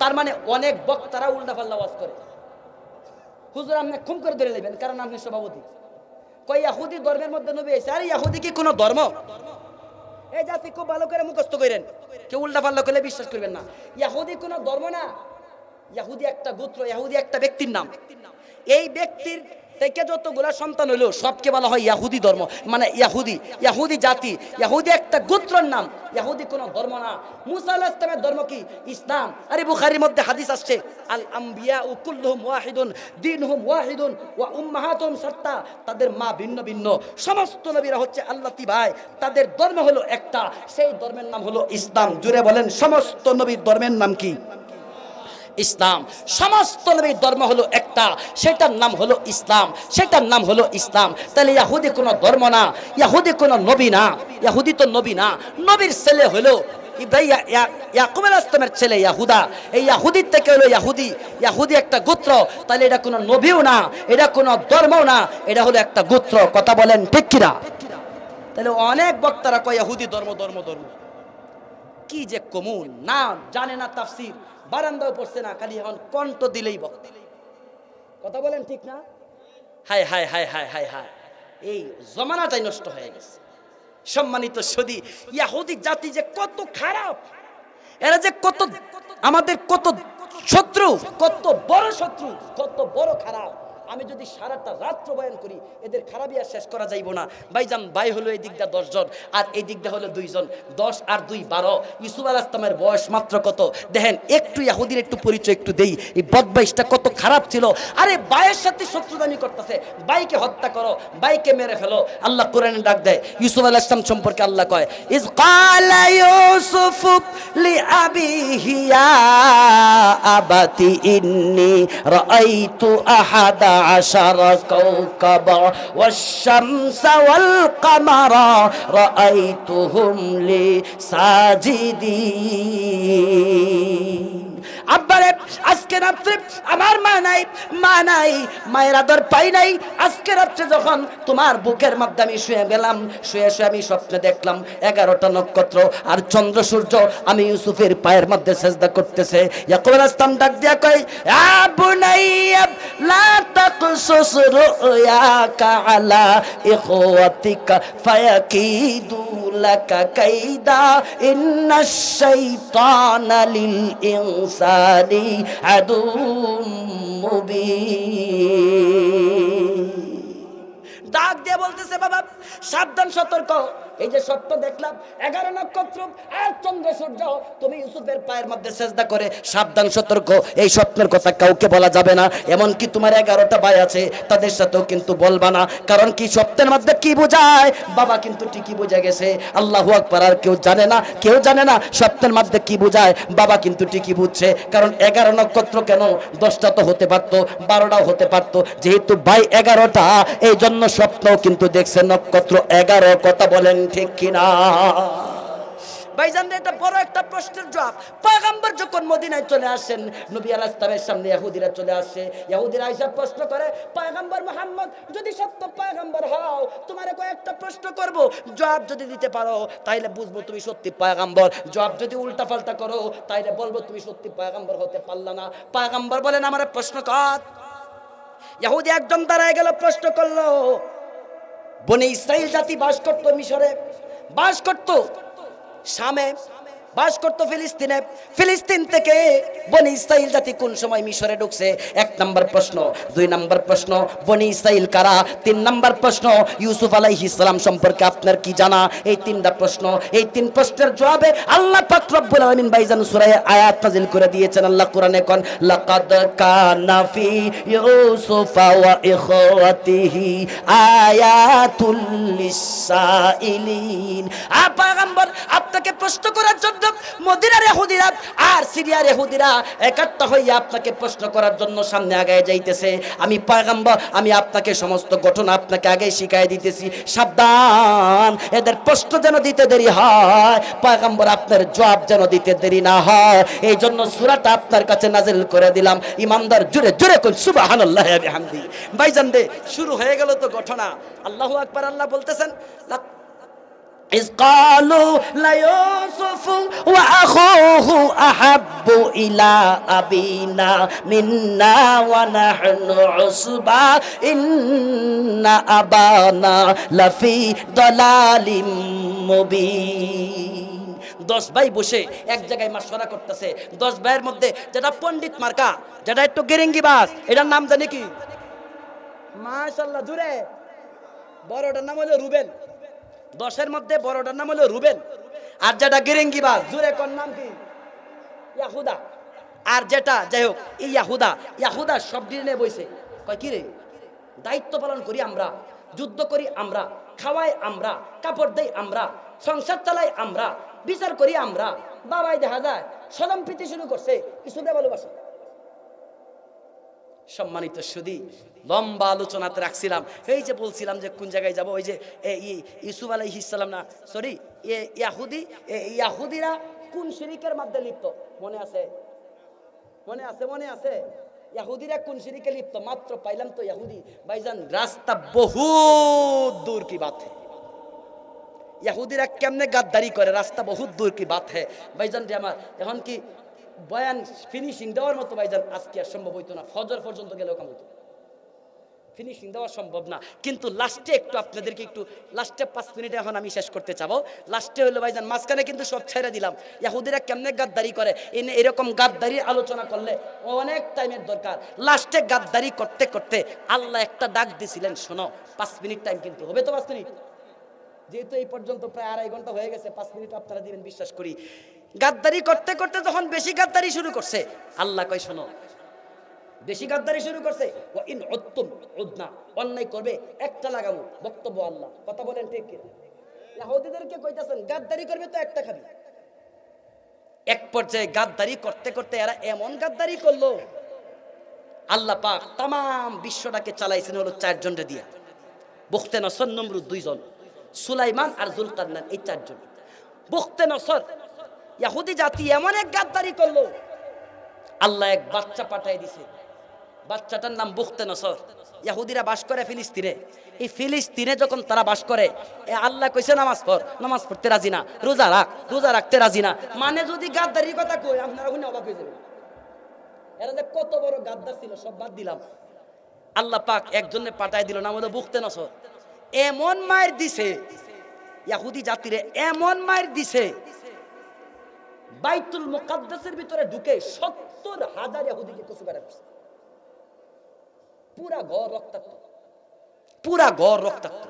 তার মানে অনেক বক্তারা উল্টা পাল্লা ওয়াজ করে। হুজুর, আপনি খুম করে ধরে নেবেন, কারণ আপনি সভাপতি। কই ইয়াহুদি ধর্মের মধ্যে নবী এসে, আরে ইয়াহুদি কি কোনো ধর্ম? এই জাতি খুব ভালো করে মুখস্থ করেন। কেউ উল্টা পাল্লা করলে বিশ্বাস করবেন না। ইয়াহুদি কোনো ধর্ম না। ইয়াহুদি একটা গোত্র, ইয়াহুদি একটা ব্যক্তির নাম। এই ব্যক্তির থেকে যতগুলা সন্তান হইল, সবকে বলা হয় ইয়াহুদি ধর্ম। মানে ইয়াহুদি ইয়াহুদি জাতি। ইয়াহুদি একটা গোত্রর নাম, ইয়াহুদি কোনো ধর্ম না। মুসা আলাইহিস ইসলামের ধর্ম কি? ইসলাম। আরে বুখারির মধ্যে হাদিস আসছে, আল আম্বিয়া ও কুল্লুহুম ওয়াহিদুন দিন হুম ওয়াহিদুন ওয়া উম্মাহাতুহুম সত্তা তাদের মা ভিন্ন ভিন্ন। সমস্ত নবীরা হচ্ছে আল্লাহতি ভাই। তাদের ধর্ম হলো একটা। সেই ধর্মের নাম হলো ইসলাম। জুড়ে বলেন, সমস্ত নবীর ধর্মের নাম কি? ইসলাম। সমস্ত নবীর ধর্ম হলো একটা, সেটার নাম হলো ইসলাম। সেটার নাম হলো ইসলাম। তাহলে ইয়াহুদি কোনো ধর্ম না, ইয়াহুদি কোনো নবী না, ইয়াহুদি তো নবী না। নবীর ছেলে হলো ইব্রাহিম ইয়াকুব আলাইহিস ছেলে ইয়াহুদা। এই ইয়াহুদির থেকে হলো ইয়াহুদি। ইয়াহুদি একটা গোত্র, তাহলে এটা কোনো নবীও না, এটা কোনো ধর্মও না, এটা হলো একটা গোত্র। কথা বলেন ঠিক কিনা? তাহলে অনেক বক্তারা কয়, ইয়াহুদি ধর্ম ধর্ম ধর্ম। কি যে কমুন, না, জানে না তাফসির। বারান্দাও পড়ছে না, খালি এখন কণ্ঠ দিলেই বক্ত কথা বলেন ঠিক না? হায় হায় হায় হায় হায় হায়। এই জমানাটাই নষ্ট হয়ে গেছে। সম্মানিত সদি, ইয়াহুদি জাতি যে কত খারাপ, এরা যে কত আমাদের কত শত্রু, কত বড় শত্রু, কত বড় খারাপ। আমি যদি সারাটা রাত্র বয়ান করি, এদের খারাপই আর শেষ করা যাইব না। ভাইজান, ভাই হলো এই দিকটা দশজন, আর এই দিকটা হলো দুইজন, দশ আর দুই বারো। ইসুফ আল ইসলামের বয়স মাত্র কত? দেখেন, একটু ইয়াহুদির একটু পরিচয় একটু দেই। এই বদবাইশটা কত খারাপ ছিল। আরে, ভাইয়ের সাথে শত্রুদানি করতেছে। বাইকে হত্যা করো বাইকে মেরে ফেলো। আল্লাহ কোরআনে ডাক দেয়, ইউসুফ আল ইসলাম সম্পর্কে আল্লাহ কয়, ইজ কালা يوسف لأبيه يا أبت إني رأيت أحد عشر كوكبا والشمس والقمر رأيتهم لي ساجدين আব্বারে, আজকে রাত্রে আমার মা নাই মা নাই, মায়ের আদর পাই নাই। আজকে রাত্রে যখন তোমার বুকের মধ্যে আমি শুয়ে গেলাম, শুয়ে শুয়ে আমি স্বপ্নে দেখলাম, এগারোটা নক্ষত্র আর চন্দ্র সূর্য আমি ইউসুফের পায়ের মধ্যে সেজদা করতেছে। ইয়াকুব আলাইহিস ডাক দিয়া কয় আ বুনাইয়া লা তাকসুস রুয়াকা আলা ইখওয়াতিকা কাইদা, ইন্নাশ শাইতানা লিল ইনসানি আদুম মুবি ডাক দিয়ে বলতেছে বাবা সাবধান সতর্ক। এই যে সত্য দেখলাম, এগারো নক্ষত্র আর চন্দ্র সূর্য, তুমি ইউসুফের পায়ের মধ্যে চেষ্টা করে সাবধান, সতর্ক। এই স্বপ্নের কথা কাউকে বলা যাবে না। এমনকি তোমার এগারোটা ভাই আছে, তাদের সাথেও কিন্তু বলবা না। কারণ কি স্বপ্নের মধ্যে কি বোঝায়? বাবা কিন্তু ঠিকই বুঝে গেছে। আল্লাহ আকবার, আর কেউ জানে না, কেউ জানে না স্বপ্নের মধ্যে কি বোঝায়। বাবা কিন্তু ঠিকই বুঝছে। কারণ এগারো নক্ষত্র কেন? দশটা তো হতে পারতো, বারোটাও হতে পারতো। যেহেতু ভাই এগারোটা এই জন্য স্বপ্নও কিন্তু দেখছে নক্ষত্র এগারো। কথা বলেন ঠিক কিনা? একটা প্রশ্নের জবাব। পয়গম্বর যখন মদিনায় চলে সামনে চলে প্রশ্ন করে যদি সত্য কয়েকটা প্রশ্ন যদি দিতে পারো, তাইলে বুঝব তুমি সত্যি পয়গম্বর। জবাব যদি উল্টা পাল্টা করো, তাইলে বলব তুমি সত্যি পয়গম্বর হতে পারলা না। পয়গম্বর বলেন, আমার প্রশ্ন কর। ইহুদি একদম দাঁড়ায় গেল, প্রশ্ন করল বনে ইসরায়েল জাতি বাস করত মিশরে। বাস করত শামে। বাস করতো ফিলিস্তিনে। ফিলিস্তিন থেকে বনি ইসরাইল জাতি কোন সময় মিশরে ঢুকছে? এক নম্বর প্রশ্ন। দুই নম্বর প্রশ্ন, বনি ইসরাইল কারা? তিন নম্বর প্রশ্ন, ইউসুফ আলাইহিস সালাম সম্পর্কে আপনার কি জানা? এই তিনটা প্রশ্ন। এই তিন প্রশ্নের জবাবে আল্লাহ পাক রব্বুল আলামিন ভাইজান সূরা আয়াত নাযিল করে দিয়েছেন। আল্লাহ কোরআনে কোন, লাকাদ কানা ফি ইউসুফ ওয়া ইখওয়াতিহি আয়াতুল লিসাইলিন আ, পয়গম্বর, আপনাকে প্রশ্ন করার জন্য মদিনার ইহুদিরা আর সিরিয়ার ইহুদিরা একাত্তা হইয়া আপনাকে প্রশ্ন করার জন্য সামনে আগায় যাইতেছে। আমি পয়গম্বর, আমি আপনাকে সমস্ত ঘটনা আপনাকে আগে শিখাই দিতেছি। সাবধান, এদের প্রশ্ন যেন দিতে দেরি হয়, পয়গম্বর আপনার জবাব যেন দিতে দেরি না হয়। এই জন্য সূরাটা আপনার কাছে নাজিল করে দিলাম। ইমানদার জুড়ে জুড়ে কোন সুবহানাল্লাহ, বিহামদি। ভাইজান দে, শুরু হয়ে গেল তো ঘটনা। আল্লাহু আকবার, আল্লাহ বলতেছেন إذ قالوا ليوسف وأخوه أحب إلى أبينا منا ونحن عصبة إن أبانا لفي ضلال مبين দশ ভাই বসে এক জায়গায় মাসরা করতেছে দশ ভাইয়ের মধ্যে যেটা পণ্ডিত মার্কা যেটা একটু গেরেঙ্গিবাজ এটার নাম জানি কি মাশাল্লাহ জুড়ে বড়টার নাম হলো রুবেন দশের মধ্যে বড়টার নাম হলো রুবেন আর যেটা গেরেঙ্গিবাজ জুড়ে কোন নাম কি? ইয়াহুদা। আর যেটা, যাই হোক ইয়াহুদা ইয়াহুদা সব নিয়ে বইছে। কয় কি রে দায়িত্ব পালন করি আমরা, যুদ্ধ করি আমরা, খাওয়াই আমরা, কাপড় দেই আমরা, সংসার চালাই আমরা, বিচার করি আমরা। বাবাই দেখা যায় সদম প্রীতি শুরু করছে, কিছু দেয় ভালোবাসা। সম্মানিত সুদি, লম্বা আলোচনাতে রাখছিলাম। এই যে বলছিলাম যে কোন জায়গায় যাব, ওই যে ইসুফ আলাই ইসালাম না, সরি ইয়াহুদি ইয়াহুদিরা কোন শিরিকের মধ্যে লিপ্ত? মনে আছে? মনে আছে মনে আছে? ইয়াহুদিরা কোন শিরিকে লিপ্ত? মাত্র পাইলাম তো ইয়াহুদি। ভাইজান, রাস্তা বহুত দূর কি বাত ইয়াহুদিরা কেমনে গাদ্দারি করে, রাস্তা বহুত দূর কি বাত হ্যাঁ ভাইজান রে আমার, এখন কি বয়ান ফিনিশিং দেওয়ার মতো ভাইজান আজকে আর সম্ভব হইতো না। ফজর পর্যন্ত গেলেও কাম হইতো। ফিনিশিং দেওয়া সম্ভব না। কিন্তু লাস্টে একটু আপনাদেরকে একটু লাস্টে পাঁচ মিনিট এখন আমি শেষ করতে চাবো। লাস্টে হলো ভাইজান, মাঝখানে কিন্তু সব ছেড়ে দিলাম। ইয়াহুদিরা কেমনে গাদ্দারি করে? এনে এরকম গাদ্দারি আলোচনা করলে অনেক টাইমের দরকার। লাস্টে গাদ্দারি করতে করতে আল্লাহ একটা ডাক দিছিলেন, শোনো, পাঁচ মিনিট টাইম কিন্তু হবে তো পাঁচ মিনিট? যেহেতু এই পর্যন্ত প্রায় আড়াই ঘণ্টা হয়ে গেছে, পাঁচ মিনিট আপনারা দিবেন, বিশ্বাস করি। গাদ্দারি করতে করতে যখন বেশি গাদ্দারি শুরু করছে, আল্লাহ কয়, শোনো, বেশি গাদ্দারি শুরু করছে ও ইন উত্তম উদনা, অন্যায় করবে, একটা লাগামু বক্তব্য আল্লাহ, কথা বলেন ঠিক ইহুদিদেরকে কইতাছেন, গাদ্দারি করবে তো একটা খাবি। এক পর্যায়ে গাদ্দারি করতে করতে এরা এমন গাদ্দারি করল, আল্লাহ পাক তাম বিশ্বটাকে চালাইছেন হলো চারজনরে দিয়া। বখতে নসর, নমরুদ দুইজন, সুলাইমান আর জুলকান্নান এই চারজন। বখতে নসর ইয়াহুদি জাতি এমন এক গাদ্দারি করল। আল্লাহ এক বাচ্চা পাঠাই দিছে। বাচ্চাটার নাম বুখতে নসর। ইয়াহুদিরা বাস করে ফিলিস্তিনে। এই ফিলিস্তিনে যখন তারা বাস করে, এ আল্লাহ কইছে, নামাজ পড়, নামাজ পড়তে রাজি না, রোজা রাখ, রোজা রাখতে রাজি না। মানে যদি গাদ্দারির কথা কই আপনারা শুনে অবাক হয়ে যাবেন। এরা যে কত বড় গাদ্দার ছিল, সব বাদ দিলাম। আল্লাহ পাক একজনে পাঠাই দিল, নাম হলো বুখতে নসর। এমন মায়ের দিছে, ইয়াহুদি জাতিরে এমন মায়ের দিছে বাইতুল মুকাদ্দাসের ভিতরে ঢুকে সত্তর হাজার ইহুদিকে কচু কাটা করছে। পুরা ঘর রক্তাক্ত। পুরা ঘর রক্তাক্ত।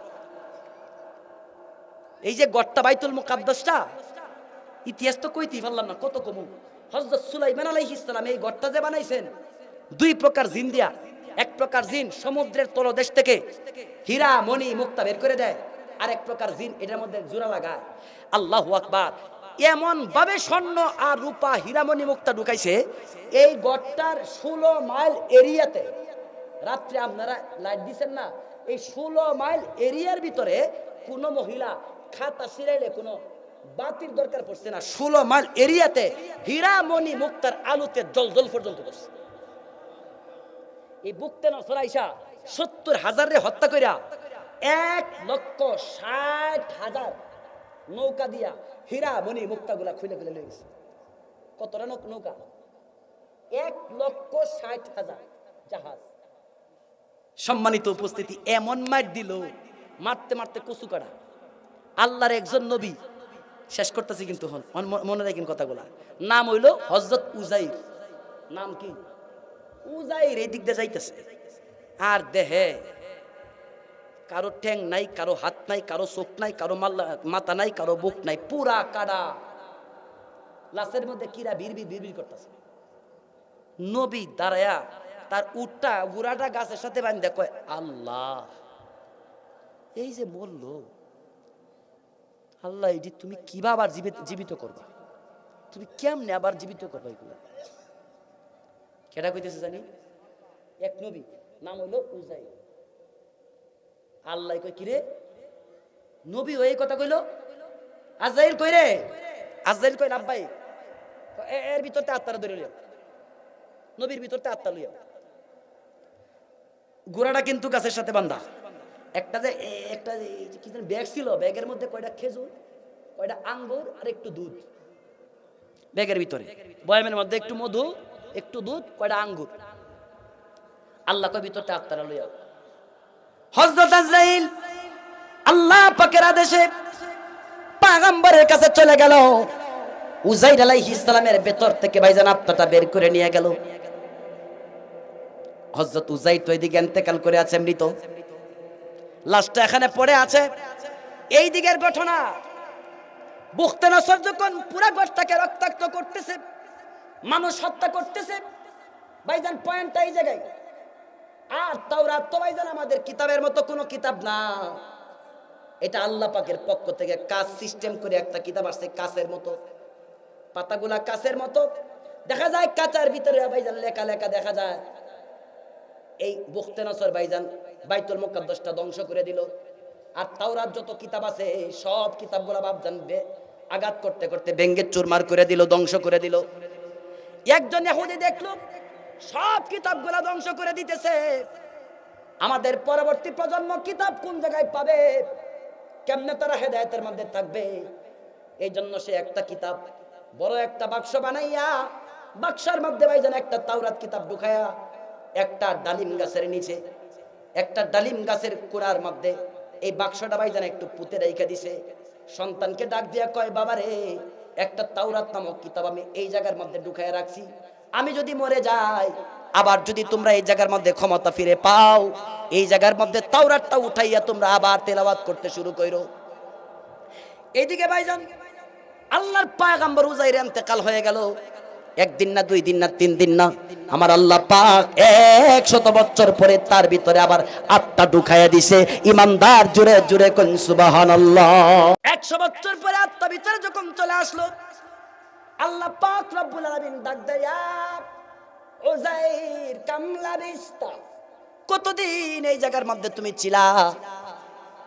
এই যে গড়টা বাইতুল মুকাদ্দাসটা, ইতিহাস তো কইতেই পারলাম না, কত কমু। হজরত সুলাইমান আলাইহিস সালাম এই গড়টা যে বানাইছেন, দুই প্রকার জিন দিয়া। এক প্রকার জিন সমুদ্রের তলদেশ থেকে হীরা, মণি, মুক্তা বের করে দেয়। আর এক প্রকার জিন এটার মধ্যে জোড়া লাগায়। আল্লাহ আকবার। এমন ভাবে স্বর্ণ আর রূপা হীরামণি মুক্তা ঢুকাইছে, এই গড়টার ষোলো মাইল এরিয়াতে। রাত্রে আপনারা লাইট দিচ্ছেন না, এই ষোলো মাইল এরিয়ার ভিতরে কোনো মহিলা খাতা সিরাইলে কোনো বাতির দরকার পড়ছে না। ষোলো মাইল এরিয়াতে হীরামণি মুক্তার আলুতে জল জল পর্যন্ত করছে এই বুকতে নসরাইসা সত্তর হাজারে হত্যা কইরা এক লক্ষ ষাট হাজার নৌকা দিয়া হীরা, মণি মুক্তাগুলা খুলে খুলে লয়ে গেছে। কতটা নৌকা এক লক্ষ ষাট হাজার জাহাজ। সম্মানিত উপস্থিতি, এমন মার দিল, মারতে মারতে কচু কাটা। আল্লাহর একজন নবী। শেষ করতেছি কিন্তু মন- মনে রাখেন কথাগুলা। নাম হইল হজরত উজাইর। নাম কি? উজাইর এই দিক দিয়ে যাইতেছে। আর দেহে কারও ঠ্যাং নাই, কারও হাত নাই, কারও চোখ নাই, কারও মাথা নাই, কারও বুক নাই, পুরা কাডা লাশের মধ্যে কিরা বিড়বিড় বিড়বিড় করতেছে। নবী দাঁড়ায়া, তার উটটা, গুড়াটা গাছের সাথে বান্ধে কয়, আল্লাহ, এই যে বলল আল্লাহ, এটি তুমি কীভাবে আবার জীবিত জীবিত করবা? তুমি কেমনে আবার জীবিত করবা এগুলো? কেটা কইতেছে জানি? এক নবী, নাম হইল উজাই আল্লাহ কই কিরে? নবী ওই কথা কইল? আজাইল কই রে? আজাইল কই আব্বাই। এর ভিতরতে আত্মারা ধরে লিও নবীর ভিতরতে আত্মা লইয়া গোড়াটা কিন্তু গাছের সাথে বান্ধা। একটা যে একটা কি জানি ব্যাগ ছিল, ব্যাগের মধ্যে কয়টা খেজুর, কয়টা আঙ্গুর আর একটু দুধ। ব্যাগের ভিতরে। বয়ামের মধ্যে একটু মধু, একটু দুধ, কয়টা আঙ্গুর। আল্লাহ কয় ভিতরটা আপনারা লইয়া হজরত আজরাইল আল্লাহ পাকের আদেশে পাগাম্বরের কাছে চলে গেল। উজাইর আলাইহিস সালামের ভেতর থেকে ভাইজান আত্মাটা বের করে নিয়ে গেল। হজরত উজাইর তো এদিকে এন্তেকাল করে আছে, মৃত। লাশটা এখানে পড়ে আছে। এই দিকের ঘটনা বুখতে নসর যখন পুরা ঘরটাকে রক্তাক্ত করতেছে, মানুষ হত্যা করতেছে, ভাইজান পয়েন্টটা এই জায়গায়। আর তাওরাত তো আমাদের কিতাবের মতো কোনো কিতাব না। এটা আল্লাহ পাকের পক্ষ থেকে কাজ সিস্টেম করে একটা কিতাব আসছে কাছের মতো। পাতাগুলা কাছের মতো। দেখা যায় কাঁচার ভিতরে ভাইজান লেখা লেখা দেখা যায়। এই বুখতে নসর ভাইজান বাইতুল মুকাদ্দাসটা ধ্বংস করে দিল। আর তাওরাত যত কিতাব আছে, সব কিতাবগুলা বাপজান বে- আঘাত করতে করতে ব্যঙ্গে চুরমার করে দিল, ধ্বংস করে দিল। একজন ইহুদি দেখল সব কিতাবগুলা ধ্বংস করে দিতেছে। আমাদের পরবর্তী প্রজন্ম কিতাব কোন জায়গায় পাবে? কেমনে তারা হেদায়তের মধ্যে থাকবে? এই জন্য সে একটা কিতাব, বড় একটা বাক্স বানাইয়া, বাক্সার মধ্যে ভাই যেন একটা তাওরাত কিতাব ঢুকায়া একটা ডালিম গাছের নিচে, একটা ডালিম গাছের কোড়ার মধ্যে এই বাক্সটা ভাই যেন একটু পুঁতে রেখে দিছে। সন্তানকে ডাক দিয়া কয়, বাবারে, একটা তাওরাত নামক কিতাব আমি এই জায়গার মধ্যে ঢুকায় রাখছি। আমি যদি মরে যাই, আবার যদি তোমরা এই জায়গার মধ্যে ক্ষমতা ফিরে পাও, এই জায়গার মধ্যে তাওরাতটা উঠাইয়া তোমরা আবার তেলাওয়াত করতে শুরু করো এইদিকে ভাইজান, আল্লাহর পায়গাম্বর উজাইর ইন্তেকাল হয়ে গেল। একদিন না, দুই দিন না, তিন দিন না, আমার আল্লাহ পাক এক শত বছর পরে তার ভিতরে আবার আত্মা ঢুকাইয়া দিছে। ইমানদার জুড়ে জুড়ে কোন সুবহানাল্লাহ। একশো বছর পরে আত্মা ভিতরে যখন চলে আসলো আল্লাহ পাক রব্বুল আলামিন ডাক দেয়া উজাইর কামলা বিস্তা। কতদিন এই জায়গার মধ্যে তুমি ছিলা?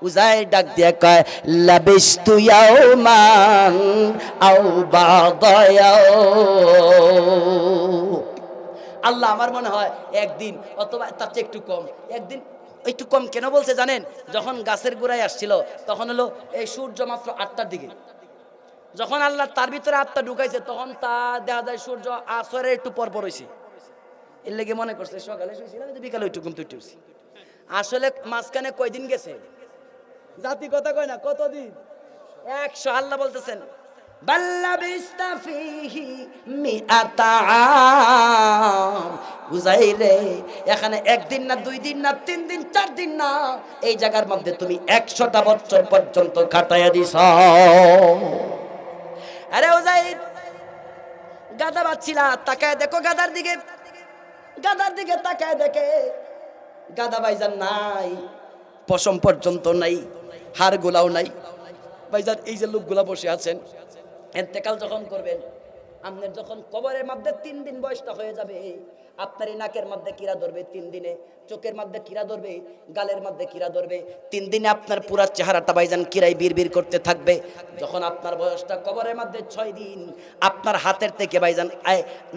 উজাইর ডাক দিয়া কয়, লাবিস্তু ইয়াউমান আও বাদায়াও আল্লাহ আমার মনে হয় একদিন, অথবা তার চেয়ে একটু কম, একদিন একটু কম কেন বলছে জানেন? যখন গাছের গোড়ায় আসছিল, তখন হলো এই সূর্য মাত্র আটটার দিকে। যখন আল্লাহ তার ভিতরে আত্মা ঢুকাইছে তখন তা দেখা যায় সূর্য আসরে একটু পর পর হয়েছে এর লেগে মনে করছে সকালে শুয়েছিলাম বিকালে একটু ঘুম তুই উঠছি। আসলে মাঝখানে কয়দিন গেছে? জাতি কথা কয় না কতদিন? একশো আল্লাহ বলতেছেন এখানে একদিন না দুই দিন না তিন দিন চার দিন না এই জায়গার মধ্যে তুমি একশোটা বছর পর্যন্ত কাটাইয়া দিছ। আরে উজাইর গাদা বাচ্ছিলা, তাকায় দেখো গাদার দিকে। গাদার দিকে তাকায় দেখে গাদা ভাইজান নাই, পশম পর্যন্ত নাই, হাড় গোলাও নাই। ভাইজান, এই যে লোকগুলা বসে আছেন, এতেকাল যখন করবেন, আপনার যখন কবরের মধ্যে তিন দিন বয়সটা হয়ে যাবে, আপনার এই নাকের মধ্যে কিরা ধরবে তিন দিনে? চোখের মধ্যে কিরা ধরবে, গালের মধ্যে কিরা ধরবে। তিন দিনে আপনার পুরা চেহারাটা ভাইজান কিরাই বীর বীর করতে থাকবে। যখন আপনার বয়সটা কবরের মধ্যে ছয় দিন, আপনার হাতের থেকে ভাইজান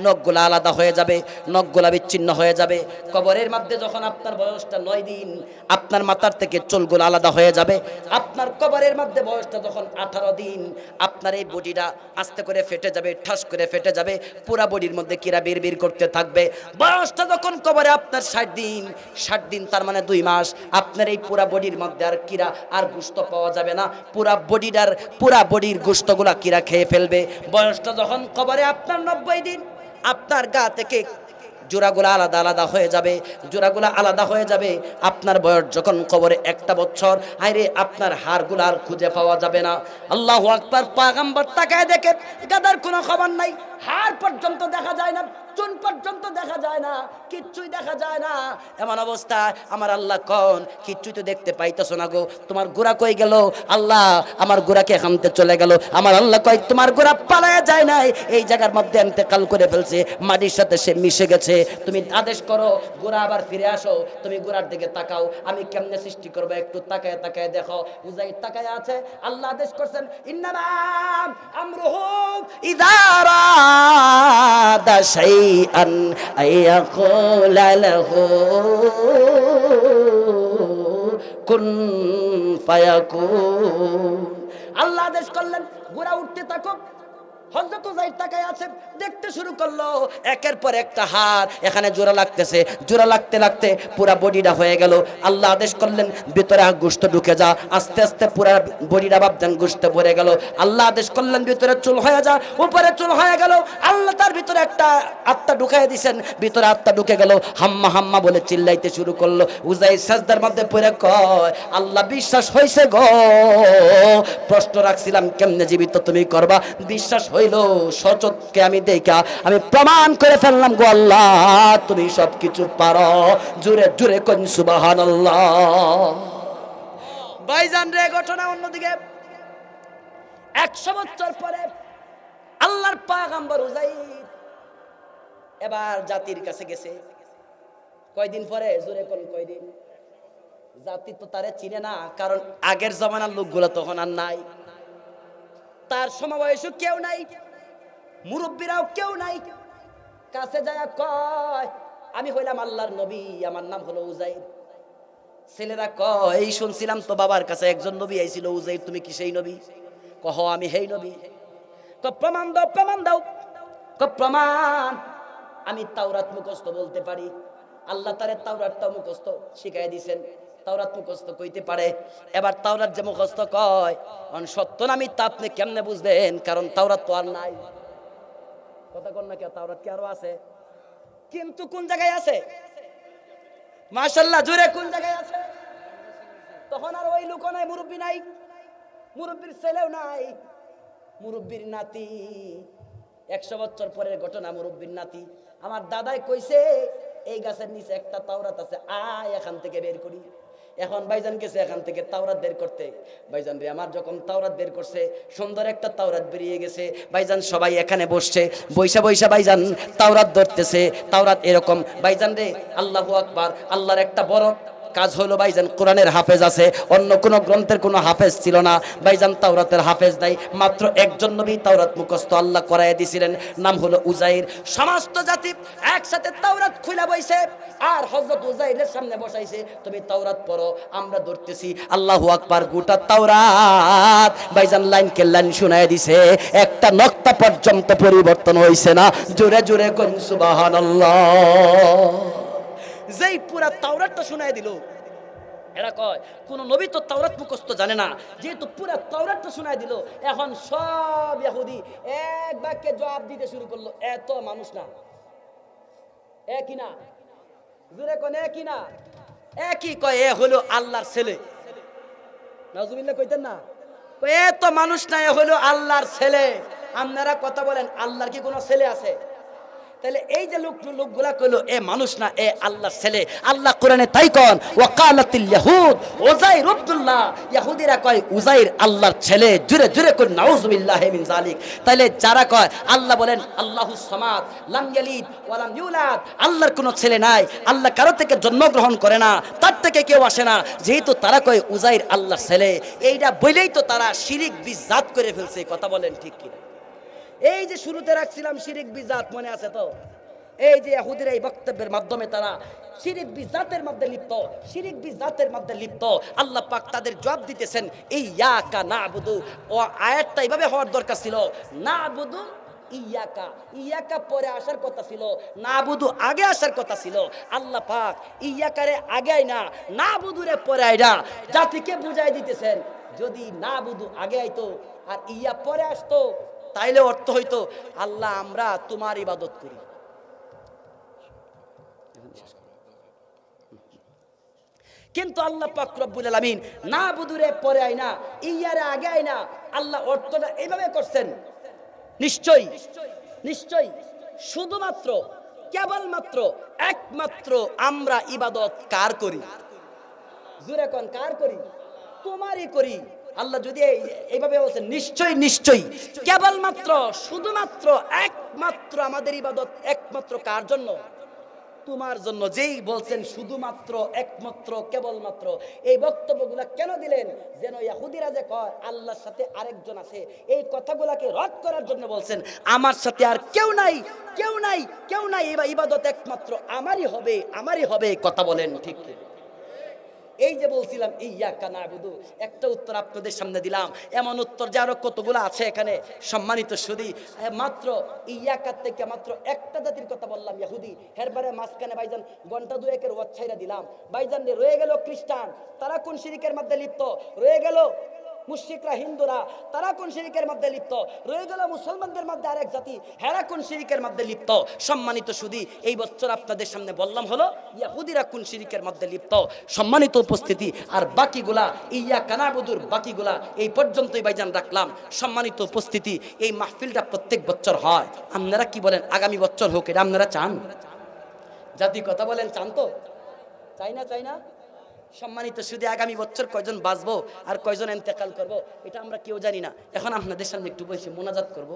নখগুলা আলাদা হয়ে যাবে, নখগুলা বিচ্ছিন্ন হয়ে যাবে। কবরের মধ্যে যখন আপনার বয়সটা নয় দিন, আপনার মাথার থেকে চুলগুলো আলাদা হয়ে যাবে। আপনার কবরের মধ্যে বয়সটা যখন আঠারো দিন, আপনার এই বডিটা আস্তে করে ফেটে যাবে, ঠাস করে ফেটে যাবে, পুরা বডির মধ্যে কিরা বীর বীর করতে থাকবে। বয়সটা যখন কবরে আপনার ষাট দিন ষাট দিন, তার মানে দুই মাস। আপনার এই পুরা বডির মধ্যে আর কিরা, আর গুস্ত পাওয়া যাবে না। পুরা বডিটার পুরা বডির গুস্তগুলা কিরা খেয়ে ফেলবে। বয়সটা যখন কবরে আপনার নব্বই দিন, আপনার গা থেকে জোড়াগুলা আলাদা আলাদা হয়ে যাবে। জোড়াগুলা আলাদা হয়ে যাবে। আপনার বয়স যখন কবরে একটা বছর আরে আপনার হাড়গুলো আর খুঁজে পাওয়া যাবে না। আল্লাহ আকবার পাগাম্বার তাকায় দেখে গাদার কোনো খবর নাই। হাড় পর্যন্ত দেখা যায় না। চুন পর্যন্ত দেখা যায় না, কিচ্ছুই দেখা যায় না। এমন অবস্থা আমার আল্লাহ কন, কিচ্ছুই তো দেখতে পাইতেছো না গো। তোমার গোড়া কই গেল? আল্লাহ আমার গোড়াকে খামতে চলে গেল। আমার আল্লাহ কয়, তোমার গোড়া পালায়া যায় নাই। এই জায়গার মধ্যে এন্তেকাল করে ফেলছে। মাটির সাথে সে মিশে গেছে। তুমি আদেশ করো গোড়া আবার ফিরে আসো। তুমি গোড়ার দিকে তাকাও। আমি কেমনে সৃষ্টি করব? একটু তাকায় তাকায় দেখো। উজাই তাকায় আছে। আল্লাহ আদেশ করছেন ইন্নামাম আমরুহু ইদারা আরাদা أن يقول له كن فيكون. আল্লাহ আদেশ করলেন গোড়া উঠতে থাকো হজরত উজাইর তাকায় আছে, দেখতে শুরু করল। একের পর একটা হার এখানে জোড়া লাগতেছে। জোড়া লাগতে লাগতে পুরা বডিটা হয়ে গেল। আল্লাহ আদেশ করলেন, ভিতরে গোস্ত ঢুকে যা। আস্তে আস্তে পুরা বডিটা ভাবতেন গোস্ত ভরে গেল। আল্লাহ আদেশ করলেন, ভিতরে চুল হয়ে যা। উপরে চুল হয়ে গেল। আল্লাহ তার ভিতরে একটা আত্মা ঢুকাই দিছেন। ভিতরে আত্মা ঢুকে গেল। হাম্মা হাম্মা বলে চিল্লাইতে শুরু করল। উজাই সাজদার মধ্যে পড়ে কয়, আল্লাহ বিশ্বাস হয়েছে গো। প্রশ্ন রাখছিলাম, কেমনে জীবিত তুমি করবা? বিশ্বাস হইল সচককে আমি দেখা, আমি প্রমাণ করে ফেললাম গো আল্লাহ, তুমি সব কিছু পারো। জুড়ে জুড়ে কোন সুবাহান ভাইজান রে, ঘটনা অন্যদিকে। একশো বছর পরে আল্লাহর পাগাম্বর উজাইর এবার জাতির কাছে গেছে। কয়দিন পরে? জোরে কয়দিন? জাতি তো তারে চিনে না, কারণ আগের জমানার লোকগুলো তখন আর নাই। তার সমবয়সও কেউ নাই, মুরব্বীরাও কেউ নাই। কাছে যায় কয়, আমি হইলাম আল্লাহর নবী, আমার নাম হলো উজাইর। ছেলেরা কয়, এই শুনছিলাম তো বাবার কাছে একজন নবী আইছিল, উজাইর, তুমি কি সেই নবী? কহ, আমি হেই নবী। ক প্রমাণ দাও প্রমাণ দাও। ক প্রমাণ, আমি তাওরাত মুখস্থ বলতে পারি। আল্লাহ তারে তাওরাতটা মুখস্থ শিখাই দিছেন। তাওরাত মুখস্থ কইতে পারে। এবার তাওরাত যে মুখস্থ কয়, অন সত্য না তা আপনি কেমনে বুঝবেন? কারণ তাওরাত তো আর নাই। কথা কন না কে তাওরাত কি আরও আছে? কিন্তু কোন জায়গায় আছে? মাশাল্লাহ জুড়ে কোন জায়গায় আছে? তখন আর ওই লোক নাই, মুরব্বী নাই। মুরব্বীর ছেলেও নাই। মুরব্বীর নাতি। একশো বছর পরের ঘটনা, মুরব্বীর নাতি। আমার দাদাই কইছে, এই গাছের নিচে একটা তাওরাত আছে, আয় এখান থেকে বের করি। এখন ভাইজান গেছে এখান থেকে তাওরাত বের করতে। ভাইজান রে, আমার যখন তাওরাত বের করছে, সুন্দর একটা তাওরাত বেরিয়ে গেছে। ভাইজান সবাই এখানে বসছে। বৈশা বৈশা ভাইজান তাওরাত ধরতেছে। তাওরাত এরকম। ভাইজান রে, আল্লাহ আকবার, আল্লাহর একটা বড় কাজ হলো ভাইজান কোরআনের হাফেজ আছে। অন্য কোনো গ্রন্থের কোনো হাফেজ ছিল না। ভাইজান তাওরাতের হাফেজ নাই। মাত্র একজন নবী তাওরাত মুখস্থ আল্লাহ করাইয়া দিছিলেন। নাম হলো উজাইর। সমস্ত জাতি একসাথে তাওরাত খুলে বইছে। আর হযরত উজাইরের সামনে বসাইছে, তুমি তাওরাত পড়ো, আমরা ধরতেছি। আল্লাহু আকবার, গোটা তাওরাত ভাইজান লাইন কে লাইন শুনায় দিছে। একটা নক্তা পর্যন্ত পরিবর্তন হইছে না। জোরে জোরে কোন সুবহানাল্লাহ। যেই পুরা তাওরাতটা শোনায় দিল। এরা কয়, কোন নবী তো তাওরাত মুখস্থ জানে না, যেহেতু পুরা তাওরাতটা শোনায় দিল, এখন সব ইহুদি এক বাক্যে জবাব দিতে শুরু করল, এত মানুষ না। একই না? জুড়ে কোন, একই না? একই কয়, এ হলো আল্লাহর ছেলে। নাজুবিল্লাহ কইতেন না? কয়, এত মানুষ না, এ হলো আল্লাহর ছেলে। আপনারা কথা বলেন, আল্লাহর কি কোনো ছেলে আছে? তাহলে এই যে লোক লোকগুলা কইলো, এ মানুষ না, এ আল্লাহর ছেলে। আল্লাহ কোরআনে তাই কন, ওয়াকালাতিল ইয়াহুদ। উজাইর আব্দুল্লাহ। ইহুদিরা কয় উজাইর আল্লাহর ছেলে। জুরে জুরে কই নাউজুবিল্লাহি মিন জালিক তাহলে যারা কয়, আল্লাহ বলেন আল্লাহুস সামাদ, লাম ইয়ালিদ ওয়া লাম ইউলাদ। আল্লাহর কোনো ছেলে নাই। আল্লাহ কারও থেকে জন্মগ্রহণ করে না, তার থেকে কেউ আসে না। যেহেতু তারা কয় উজাইর আল্লাহর ছেলে। এইটা বলেই তো তারা শিরিক বিজাত করে ফেলছে কথা বলেন ঠিক কিনা? এই যে শুরুতে রাখছিলাম শিরিক বিজাত, মনে আছে তো? এই যে ইহুদির এই বক্তব্যের মাধ্যমে তারা শিরিক বিজাতের মধ্যে লিপ্ত, শিরিক বিজাতের মধ্যে লিপ্ত। আল্লাহ পাক তাদের জবাব দিতেছেন এই ইয়াকা না বুধু ও আয়াতটা এইভাবে হওয়ার দরকার ছিল না বুধু ইয়াকা। ইয়াকা পরে আসার কথা ছিল না বুধু আগে আসার কথা ছিল। আল্লাহ পাক ইয়াকারে আগে না না বুধুরে পরে আইরা জাতিকে বুঝাই দিতেছেন, যদি না বুধু আগে আইতো আর ইয়া পরে আসতো তাইলে অর্থ হইতো, আল্লাহ, আমরা তোমার ইবাদত করি। কিন্তু আল্লাহ পাক রব্বুল আলামিন, না বুদুরে পরে আয় না ইয়ারে আগে আয় না আল্লাহ অর্থটা এইভাবে করছেন। নিশ্চয়ই নিশ্চয়ই, শুধুমাত্র, কেবলমাত্র, একমাত্র আমরা ইবাদত কার করি? জুরে কোন, কার করি? তোমারই করি। আল্লাহ যদি এইভাবে বলছেন নিশ্চয়ই নিশ্চয়ই। কেবলমাত্র, শুধুমাত্র, একমাত্র আমাদের ইবাদত, একমাত্র কার জন্য? তোমার জন্য। যেই বলছেন, শুধুমাত্র, একমাত্র, কেবলমাত্র, এই বক্তব্যগুলা কেন দিলেন? যেন ইয়াহুদিরা যে কয়, আল্লাহর সাথে আরেকজন আছে। এই কথাগুলাকে রদ করার জন্য বলছেন, আমার সাথে আর কেউ নাই কেউ নাই কেউ নাই, এবার ইবাদত একমাত্র আমারই হবে আমারই হবে। কথা বলেন ঠিক? এই যে বলছিলাম ইয়া কানা বুধু একটা উত্তর আপনাদের সামনে দিলাম। এমন উত্তর যে আরও কতগুলো আছে এখানে? সম্মানিত সুদী মাত্র ইয়াকার থেকে মাত্র একটা জাতির কথা বললাম ইহুদি হেরবারে মাঝখানে ভাইজান ঘণ্টা দুয়েকের ওয়াচ্ছাইরা দিলাম। ভাইজান রয়ে গেল খ্রিস্টান। তারা কোন শিরিকের মধ্যে লিপ্ত? রয়ে গেল মুশরিকরা, হিন্দুরা, তারা কোন শিরিকের মধ্যে লিপ্ত? রয়ে গেল মুসলমানদের মধ্যে আরেক জাতি, হেরা কোন শিরিকের মধ্যে লিপ্ত? সম্মানিত সুদী, এই বছর আপনাদের সামনে বললাম হলো, ইয়াহুদিরা কোন শিরিকের মধ্যে লিপ্ত? সম্মানিত উপস্থিতি, আর বাকিগুলা, ইয়া কানাবুদুর, বাকিগুলা, এই পর্যন্তই বাইজান রাখলাম। সম্মানিত উপস্থিতি, এই মাহফিলটা প্রত্যেক বছর হয়। আপনারা কি বলেন? আগামী বছর হোক, এটা আপনারা চান? জাতি কথা বলেন, চান তো? চাই না চাই না? সম্মানিত শুধু আগামী বছর কয়জন বাঁচবো আর কয়জন এন্তেকাল করব, এটা আমরা কেউ জানি না। এখন আপনাদের সামনে একটু বলছি মোনাজাত করব।